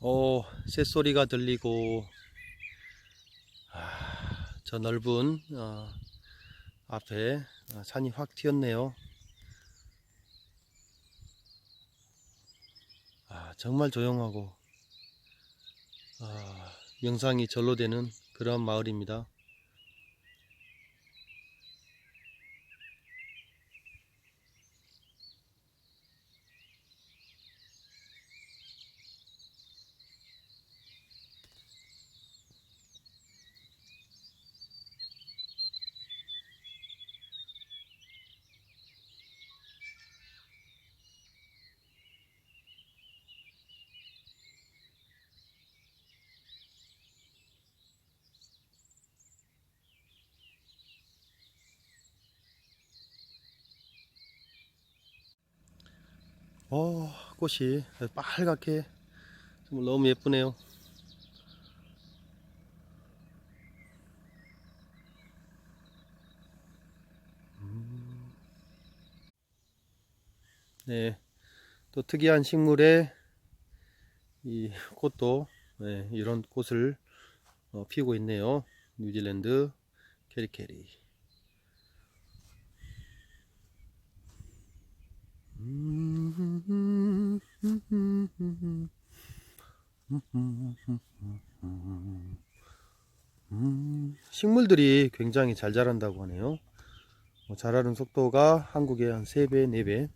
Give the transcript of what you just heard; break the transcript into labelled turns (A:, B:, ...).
A: 어, 새소리가 들리고, 아, 저 넓은, 어, 앞에 아, 산이 확 튀었네요. 아, 정말 조용하고, 아, 명상이 절로 되는 그런 마을입니다. 어, 꽃이 빨갛게 정말 너무 예쁘네요. 음. 네, 또 특이한 식물에 이 꽃도 네, 이런 꽃을 어, 피우고 있네요. 뉴질랜드 캐리캐리. 음, 식물들이 굉장히 잘 자란다고 하네요. 뭐 자라는 속도가 한국의 한 3배, 4배.